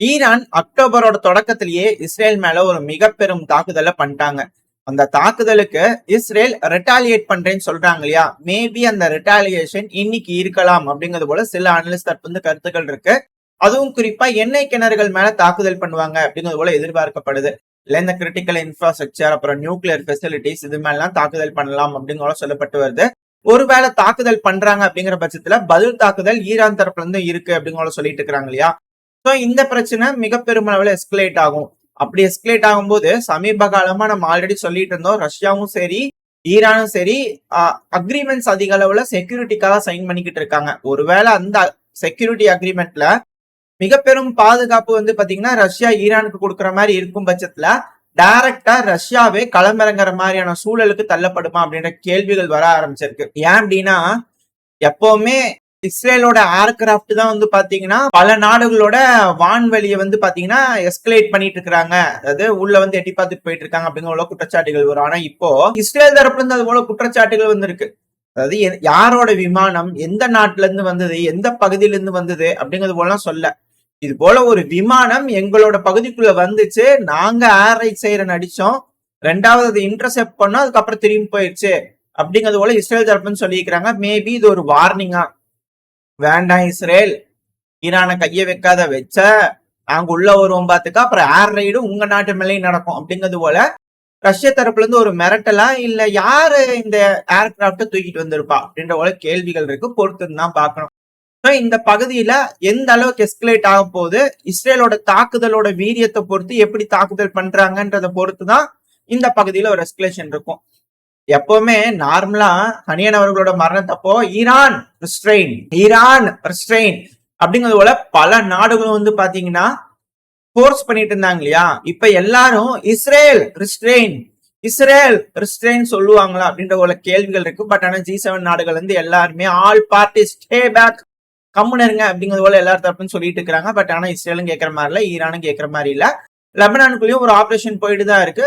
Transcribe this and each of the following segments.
Iran அக்டோபரோட தொடக்கத்திலேயே Israel மேல ஒரு மிக பெரும் தாக்குதலை பண்ணிட்டாங்க. அந்த தாக்குதலுக்கு இஸ்ரேல் ரிட்டாலியேட் பண்றேன்னு சொல்றாங்க இல்லையா? மேபி அந்த ரிட்டாலியேஷன் இன்னைக்கு இருக்கலாம் அப்படிங்கிறது போல சில அனலிஸ்ட் தற்போது வந்து கருத்துக்கள் இருக்கு. அதுவும் குறிப்பா எண்ணெய் கிணறுகள் மேல தாக்குதல் பண்ணுவாங்க அப்படிங்கிறது போல எதிர்பார்க்கப்படுது. இல்லை இந்த கிரிட்டிக்கல் இன்ஃப்ராஸ்ட்ரக்சர் அப்புறம் நியூக்ளியர் ஃபெசிலிட்டிஸ் இது மேலாம் தாக்குதல் பண்ணலாம் அப்படிங்கிற சொல்லப்பட்டு வருது. ஒருவேளை தாக்குதல் பண்றாங்க அப்படிங்கிற பட்சத்துல பதில் தாக்குதல் ஈரான் தரப்புல இருந்து இருக்கு அப்படிங்கிற சொல்லிட்டு இருக்கிறாங்க இல்லையா? ஸோ இந்த பிரச்சனை மிக பெருமளவில் எஸ்கலேட் ஆகும். அப்படி எஸ்கலேட் ஆகும்போது சமீப காலமா நம்ம ஆல்ரெடி சொல்லிட்டு இருந்தோம். ரஷ்யாவும் சரி ஈரானும் சரி அக்ரிமெண்ட்ஸ் அதிக அளவுல செக்யூரிட்டிக்காக சைன் பண்ணிக்கிட்டு இருக்காங்க. ஒருவேளை அந்த செக்யூரிட்டி அக்ரிமெண்ட்ல மிக பெரும் பாதுகாப்பு வந்து பாத்தீங்கன்னா ரஷ்யா ஈரானுக்கு கொடுக்குற மாதிரி இருக்கும் பட்சத்துல டைரக்டா ரஷ்யாவே களமிறங்குற மாதிரியான சூழலுக்கு தள்ளப்படுமா அப்படின்ற கேள்விகள் வர ஆரம்பிச்சிருக்கு. ஏன் அப்படின்னா எப்பவுமே இஸ்ரேலோட ஏர்கிராஃப்ட் தான் வந்து பாத்தீங்கன்னா பல நாடுகளோட வான்வெளியை வந்து பாத்தீங்கன்னா எஸ்கலேட் பண்ணிட்டு இருக்காங்க அதாவது உள்ள வந்து எட்டி பார்த்துட்டு போயிட்டு இருக்காங்க அப்படிங்கிற போல குற்றச்சாட்டுகள் வரும். ஆனா இப்போ இஸ்ரேல் தரப்புல இருந்து அது போல குற்றச்சாட்டுகள் வந்திருக்கு. அதாவது யாரோட விமானம் எந்த நாட்டுல இருந்து வந்தது எந்த பகுதியில இருந்து வந்தது அப்படிங்கிறது போலாம் சொல்ல. இது போல ஒரு விமானம் எங்களோட பகுதிக்குள்ள வந்துச்சு. நாங்க ஏர் ரைட் செய்யற நடிச்சோம். ரெண்டாவது அது இன்டர்செப்ட் பண்ணோம். அதுக்கப்புறம் திரும்பி போயிடுச்சு அப்படிங்கிறது போல இஸ்ரேல் தரப்புன்னு சொல்லிக்கிறாங்க மேபி இது ஒரு வார்னிங்கா வேண்டாம் இஸ்ரேல். ஈரானை கைய வைக்காத வச்ச. நாங்க உள்ள வருவோம் பாத்துக்க. அப்புறம் ஏர் ரைடு உங்க நாட்டு மேலேயும் நடக்கும். அப்படிங்கிறது போல ரஷ்ய தரப்புல இருந்து ஒரு மிரட்டலா இல்ல யாரு இந்த ஏர்கிராப்ட தூக்கிட்டு வந்திருப்பா? அப்படின்ற போல கேள்விகள் இருக்கு. பொறுத்து தான் பார்க்கணும். இந்த பகுதியில எந்த அளவுக்கு எஸ்கலேட் ஆக போகுது? இஸ்ரேலோட தாக்குதலோட வீரியத்தை பொறுத்து எப்படி தாக்குதல் பண்றாங்கன்றதை பொறுத்து தான் இந்த பகுதியில ஒரு எஸ்கலேஷன் இருக்கும். எப்பவுமே நார்மலா ஹனியன் அவர்களோட மரணத்தப்போ ஈரான் ரிஸ்ட்ரெயின் ஈரான் ரிஸ்ட்ரெயின் அப்படிங்கிறது போல பல நாடுகளும் வந்து பாத்தீங்கன்னா ஃபோர்ஸ் பண்ணிட்டு இருந்தாங்க இல்லையா? இப்ப எல்லாரும் இஸ்ரேல் ரிஸ்ட்ரெயின் இஸ்ரேல் ரிஸ்ட்ரெயின் சொல்லுவாங்களா அப்படின்ற போல கேள்விகள் இருக்கு. பட் ஆனா ஜி செவன் நாடுகள் வந்து எல்லாருமே ஆல் பார்ட்டி ஸ்டே பேக் கம்முனருங்க அப்படிங்கிறது போல எல்லா தரப்புன்னு சொல்லிட்டு இருக்காங்க பட் ஆனா இஸ்ரேலும் கேட்கற மாதிரி இல்ல ஈரானும் கேட்கற மாதிரி இல்ல. லெபனானுக்குள்ளேயும் ஒரு ஆப்ரேஷன் போயிட்டு தான் இருக்கு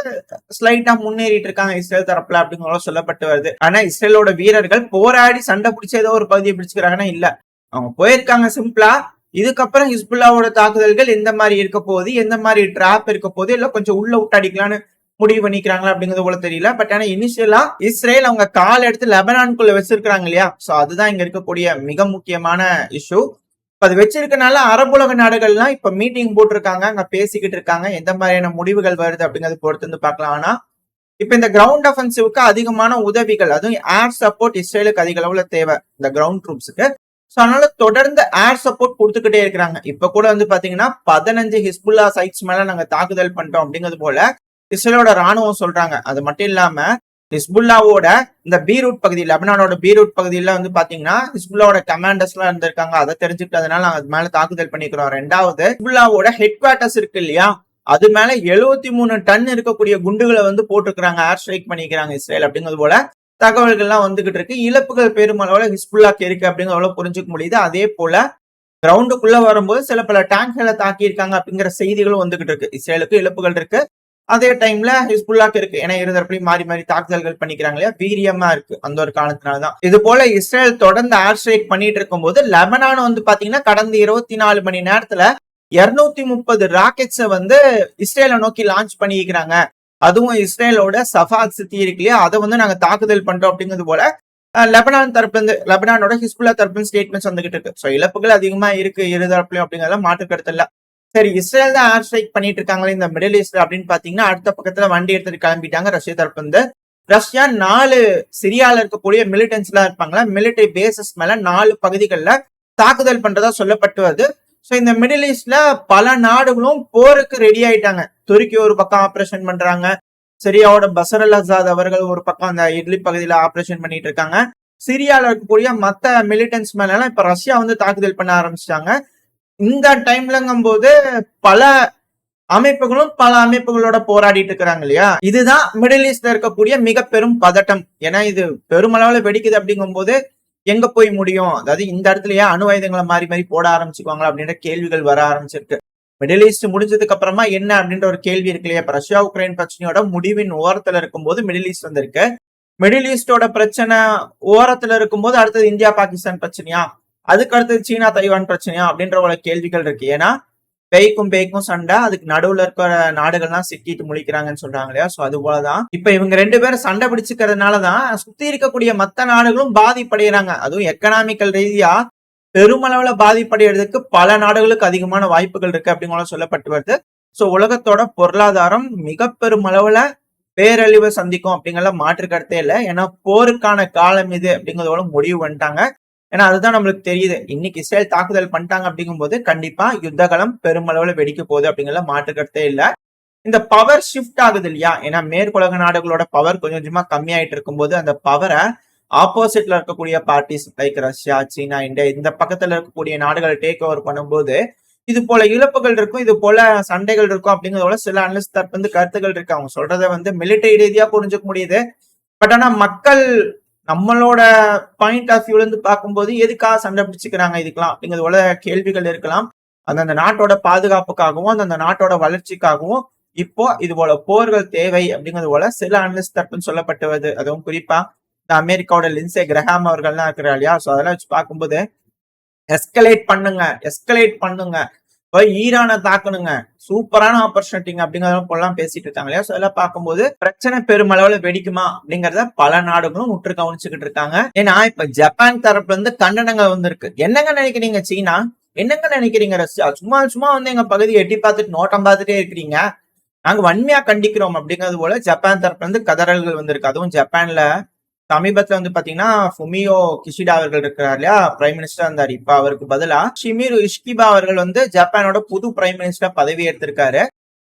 ஸ்லைட்டா முன்னேறிட்டு இருக்காங்க இஸ்ரேல் தரப்புல அப்படிங்கிற சொல்லப்பட்டு வருது. ஆனா இஸ்ரேலோட வீரர்கள் போராடி சண்டை பிடிச்ச ஏதோ ஒரு பகுதியை பிடிச்சுக்கிறாங்கன்னா இல்ல. அவங்க போயிருக்காங்க சிம்பிளா இதுக்கப்புறம் ஹிஸ்புல்லாவோட தாக்குதல்கள் எந்த மாதிரி இருக்க போகுது? எந்த மாதிரி ட்ராப் இருக்க போகுது? இல்ல கொஞ்சம் உள்ள விட்டு முடிவு பண்ணிக்கிறாங்களா அப்படிங்கிறது போல தெரியல. பட் ஆனா இனிஷியலா இஸ்ரேல் அவங்க கால் எடுத்து லெபனான்குள்ள வச்சிருக்கிறாங்க இல்லையா? சோ அதுதான் இங்க இருக்கக்கூடிய மிக முக்கியமான இஷ்யூ அது வச்சிருக்கனால அரபுலக நாடுகள்லாம் இப்ப மீட்டிங் போட்டிருக்காங்க அங்க பேசிக்கிட்டு இருக்காங்க. எந்த மாதிரியான முடிவுகள் வருது அப்படிங்கறத பொறுத்து வந்து பார்க்கலாம். ஆனா இப்ப இந்த கிரவுண்ட் அஃபென்சிவ்க்கு அதிகமான உதவிகள் அதுவும் ஏர் சப்போர்ட் இஸ்ரேலுக்கு அதிக அளவுல தேவை இந்த கிரவுண்ட் ட்ரூப்ஸுக்கு ஸோ அதனால தொடர்ந்து ஏர் சப்போர்ட் கொடுத்துக்கிட்டே இருக்கிறாங்க. இப்ப கூட வந்து பாத்தீங்கன்னா பதினஞ்சு ஹிஸ்புல்லா சைட்ஸ் மேல நாங்க தாக்குதல் பண்ணிட்டோம் அப்படிங்கிறது போல இஸ்ரேலோட ராணுவம் சொல்றாங்க. அது மட்டும் இல்லாம ஹிஸ்புல்லாவோட இந்த பீரூட் பகுதி லெபனானோட பீரூட் பகுதியில் வந்து பாத்தீங்கன்னா ஹிஸ்புல்லாவோட கமாண்டர்ஸ்லாம் இருந்திருக்காங்க. அதை தெரிஞ்சுக்கிட்டதுனால நாங்கள் அது மேல தாக்குதல் பண்ணிக்கிறோம். ரெண்டாவது ஹிஸ்புல்லாவோட ஹெட் குவார்டர்ஸ் இருக்கு இல்லையா? அது மேல எழுபத்தி மூணு டன் இருக்கக்கூடிய குண்டுகளை வந்து போட்டிருக்கிறாங்க. ஏர் ஸ்ட்ரைக் பண்ணிக்கிறாங்க இஸ்ரேல் அப்படிங்கிறது போல. தகவல்கள்லாம் வந்துகிட்டு இருக்கு. இழப்புகள் பெருமளவுல ஹிஸ்புல்லாக்கு இருக்கு அப்படிங்கிறத புரிஞ்சுக்க முடியுது. அதே போல கிரவுண்டுக்குள்ள வரும்போது சில பல டேங்க்களை தாக்கி இருக்காங்க அப்படிங்கிற செய்திகளும் வந்துகிட்டு இருக்கு. இஸ்ரேலுக்கு இழப்புகள் இருக்கு. அதே டைம்ல ஹிஸ்புல்லாக்கு இருக்கு. ஏன்னா இரு தரப்புலையும் மாறி மாறி தாக்குதல்கள் பண்ணிக்கிறாங்க இல்லையா? வீரியமா இருக்கு. அந்த ஒரு காரணத்தினாலதான். இது போல இஸ்ரேல் தொடர்ந்து ஏர் ஸ்ட்ரைக் பண்ணிட்டு இருக்கும்போது லெபனான் வந்து பாத்தீங்கன்னா கடந்த இருபத்தி நாலு மணி நேரத்துல இருநூத்தி முப்பது ராக்கெட்ஸை வந்து இஸ்ரேலை நோக்கி லான்ச் பண்ணிக்கிறாங்க. அதுவும் இஸ்ரேலோட சஃபாத் சித்தி இருக்கு இல்லையா? அதை வந்து நாங்க தாக்குதல் பண்றோம் அப்படிங்கிறது போல லெபனான் தரப்புலேருந்து லெபனானோட ஹிஸ்புல்லா தரப்புல ஸ்டேட்மெண்ட்ஸ் வந்துகிட்டு இருக்கு. ஸோ இழப்புகள் அதிகமா இருக்கு இரு தரப்புலையும் அப்படிங்கறத மாற்று கருத்து சரி இஸ்ரேல் தான் ஏர் ஸ்ட்ரைக் பண்ணிட்டு இருக்காங்களே இந்த மிடில் ஈஸ்ட்ல அப்படின்னு பாத்தீங்கன்னா அடுத்த பக்கத்துல வண்டி எடுத்துட்டு கிளம்பிட்டாங்க ரஷ்யா தரப்பு இருந்து. ரஷ்யா நாலு சிரியால இருக்கக்கூடிய மிலிட்டன்ஸ் எல்லாம் இருப்பாங்களா? மிலிட்டரி பேசஸ் மேல நாலு பகுதிகளில் தாக்குதல் பண்றதா சொல்லப்பட்டு வருது ஸோ இந்த மிடில் ஈஸ்ட்ல பல நாடுகளும் போருக்கு ரெடி ஆயிட்டாங்க. துருக்கி ஒரு பக்கம் ஆபரேஷன் பண்றாங்க. சிரியாவோட பசர் அல் அசாத் அவர்கள் ஒரு பக்கம் அந்த இட்லி பகுதியில ஆபரேஷன் பண்ணிட்டு இருக்காங்க சிரியால இருக்கக்கூடிய மற்ற மிலிட்டன்ஸ் மேலாம் இப்ப ரஷ்யா வந்து தாக்குதல் பண்ண ஆரம்பிச்சிட்டாங்க. இந்த டைம்லங்கும் போது பல அமைப்புகளும் பல அமைப்புகளோட போராடிட்டு இருக்கிறாங்க இல்லையா இதுதான் மிடில் ஈஸ்ட்ல இருக்கக்கூடிய மிக பெரும் பதட்டம். ஏன்னா இது பெருமளவுல வெடிக்குது அப்படிங்கும்போது எங்க போய் முடியும்? அதாவது இந்த இடத்துலயே அணு ஆயுதங்களை மாறி மாறி போட ஆரம்பிச்சுக்குவாங்களா அப்படின்ற கேள்விகள் வர ஆரம்பிச்சிருக்கு. மிடில் ஈஸ்ட் முடிஞ்சதுக்கு அப்புறமா என்ன அப்படின்ற ஒரு கேள்வி இருக்கு இல்லையா? ரஷ்யா உக்ரைன் பிரச்சனையோட முடிவின் ஓரத்துல இருக்கும்போது மிடில் ஈஸ்ட் வந்திருக்கு. மிடில் ஈஸ்டோட பிரச்சனை ஓரத்துல இருக்கும்போது அடுத்தது இந்தியா பாகிஸ்தான் பிரச்சனையா? அதுக்கடுத்து சீனா தைவான் பிரச்சனையா அப்படின்ற ஒரு கேள்விகள் இருக்கு. ஏன்னா பேய்க்கும் பேய்க்கும் சண்டை அதுக்கு நடுவுல இருக்கிற நாடுகள்லாம் சிக்கிட்டு முழிக்கிறாங்கன்னு சொல்றாங்க இல்லையா? சோ அது போலதான். இப்ப இவங்க ரெண்டு பேரும் சண்டை பிடிச்சுக்கிறதுனாலதான் சுத்தி இருக்கக்கூடிய மத்த நாடுகளும் பாதிப்படைகிறாங்க அதுவும் எக்கனாமிக்கல் ரீதியா பெருமளவுல பாதிப்படைகிறதுக்கு பல நாடுகளுக்கு அதிகமான வாய்ப்புகள் இருக்கு அப்படிங்கிற சொல்லப்பட்டு வருது. சோ உலகத்தோட பொருளாதாரம் மிக பெருமளவுல பேரழிவை சந்திக்கும் அப்படிங்கிற மாற்று கருத்தே இல்லை. ஏன்னா போருக்கான காலம் இது அப்படிங்கிறதோட முடிவு பண்ணிட்டாங்க ஏன்னா அதுதான் நம்மளுக்கு தெரியுது. இன்னைக்கு இஸ்ரேல் தாக்குதல் பண்ணிட்டாங்க அப்படிங்கும்போது கண்டிப்பா யுத்தகலம் பெருமளவுல வெடிக்க போகுது அப்படிங்கிற மாற்றுக்கிறதே இல்லை. இந்த பவர் ஷிஃப்ட் ஆகுது இல்லையா? ஏன்னா மேற்குலக நாடுகளோட பவர் கொஞ்சம் கொஞ்சமா கம்மியாயிட்டு இருக்கும்போது அந்த பவரை ஆப்போசிட்ல இருக்கக்கூடிய parties like Russia China India இந்த பக்கத்துல இருக்கக்கூடிய நாடுகளை டேக் ஓவர் பண்ணும்போது இது போல இழப்புகள் இருக்கும் இது போல சண்டைகள் இருக்கும் அப்படிங்கறதோட சில அனலிஸ்ட் தரப்பு வந்து கருத்துக்கள் இருக்கு. அவங்க சொல்றத வந்து மிலிட்டரி ரீதியா புரிஞ்சுக்க முடியுது. பட் ஆனா மக்கள் நம்மளோட பாயிண்ட் ஆஃப் வியூல இருந்து பார்க்கும்போது எதுக்காக சண்டை பிடிச்சிக்கிறாங்க இதுக்கெல்லாம் அப்படிங்கிறது உலக கேள்விகள் இருக்கலாம். அந்தந்த நாட்டோட பாதுகாப்புக்காகவும் அந்தந்த நாட்டோட வளர்ச்சிக்காகவும் இப்போ இது போல போர்கள் தேவை அப்படிங்கிறது போல சில அனலிஸ்ட் தரப்புன்னு சொல்லப்பட்டு வருது அதுவும் குறிப்பா இந்த அமெரிக்காவோட லின்சே கிரஹாம் அவர்கள்லாம் இருக்கிறா இல்லையா? ஸோ அதெல்லாம் வச்சு பார்க்கும்போது எஸ்கலேட் பண்ணுங்க எஸ்கலேட் பண்ணுங்க. இப்போ ஈரானை தாக்கணுங்க. சூப்பரான ஆப்பர்ச்சுனிட்டிங்க அப்படிங்கிறத போலாம் பேசிட்டு இருக்காங்க இல்லையா? ஸோ அதெல்லாம் பார்க்கும்போது பிரச்சனை பெருமளவுல வெடிக்குமா அப்படிங்கறத பல நாடுகளும் உற்று கவனிச்சுக்கிட்டு இருக்காங்க. ஏன்னா இப்ப ஜப்பான் தரப்புல இருந்து கண்டனங்கள் வந்திருக்கு. என்னங்க நினைக்கிறீங்க சீனா? என்னங்க நினைக்கிறீங்க ரஷ்யா? சும்மா சும்மா வந்து எங்க பகுதியை எட்டி பார்த்துட்டு நோட்டம் பார்த்துட்டே இருக்கிறீங்க. நாங்க வன்மையா கண்டிக்கிறோம் அப்படிங்கிறது போல ஜப்பான் தரப்புல இருந்து கதறல்கள் வந்திருக்கு. அதுவும் ஜப்பான்ல சமீபத்துல வந்து பாத்தீங்கன்னா ஃபுமியோ கிஷிடா அவர்கள் இருக்கிறார் இல்லையா? பிரைம் மினிஸ்டர் இருந்தார் இப்ப அவருக்கு பதிலா ஷிமிரு இஷ்கிபா அவர்கள் வந்து ஜப்பானோட புது பிரைம் மினிஸ்டர் பதவி எடுத்திருக்காரு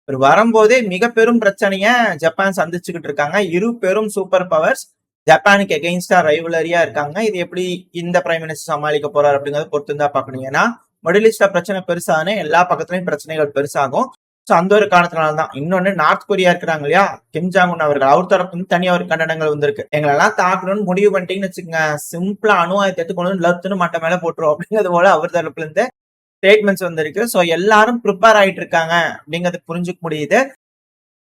இவர் வரும்போதே மிக பெரும் பிரச்சனைய ஜப்பான் சந்திச்சுக்கிட்டு இருக்காங்க. இரு பெரும் சூப்பர் பவர்ஸ் ஜப்பானுக்கு எகெயின்ஸ்டா ரைவலரியா இருக்காங்க. இது எப்படி இந்த பிரைம் மினிஸ்டர் சமாளிக்க போறாரு அப்படிங்கறத பொறுத்து தான் பாக்கணும் ஏன்னா மிடில் ஈஸ்ட்ல பிரச்சனை பெருசானே எல்லா பக்கத்துலயும் பிரச்சனைகள் பெருசாகும். ஸோ அந்த ஒரு காரணத்தினால தான். இன்னொன்று நார்த் கொரியா இருக்கிறாங்க இல்லையா? கிம் ஜாங் அவர்கள் அவர் தரப்பு தனியாக ஒரு கண்டனங்கள் வந்திருக்கு. எங்களெல்லாம் தாக்கணும்னு முடிவு பண்ணிட்டீங்கன்னு வச்சுக்கோங்க. சிம்பிளா அணு ஆயத்தை எடுத்துக்கொண்டு வந்து லத்துன்னு மட்ட மேல போட்டுரும் அப்படிங்கிறது போல அவர் தரப்புல இருந்து ஸ்டேட்மெண்ட்ஸ் வந்திருக்கு. ஸோ எல்லாரும் ப்ரிப்பேர் ஆயிட்டு இருக்காங்க அப்படிங்கிறது புரிஞ்சுக்க முடியுது.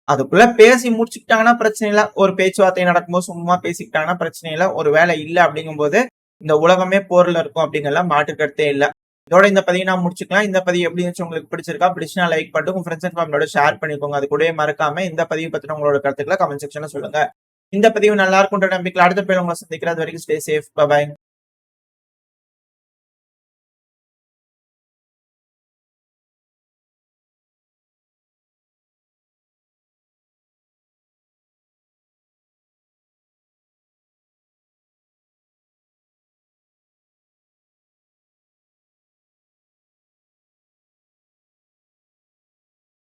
அதுக்குள்ள பேசி முடிச்சுக்கிட்டாங்கன்னா பிரச்சனை இல்லை. ஒரு பேச்சுவார்த்தை நடக்கும்போது சும்மா பேசிக்கிட்டாங்கன்னா பிரச்சனை இல்லை. ஒரு வேலை இல்லை அப்படிங்கும்போது இந்த உலகமே போர்ல இருக்கும் அப்படிங்கலாம் மாற்று இல்லை. இதோட இந்த பதிவு நான் முடிச்சுக்கலாம். இந்த பதிவு எப்படி இருந்துச்சு உங்களுக்கு பிடிச்சிருக்கா பிடிச்சினா லைக் பண்ணிட்டு உங்க ஃப்ரெண்ட்ஸ் அண்ட் ஃபேமிலியோட ஷேர் பண்ணிக்கோங்க. அது கூடவே மறக்காம இந்த பதிவு பத்தின உங்களோட கருத்துக்களை கமெண்ட் செக்ஷன்ல சொல்லுங்க. இந்த பதிவு நல்லா இருக்கும்ன்ற நம்பிக்கை அடுத்த பேர் உங்களை சந்திக்கிறது வரைக்கும் ஸ்டே சேஃப் பாய்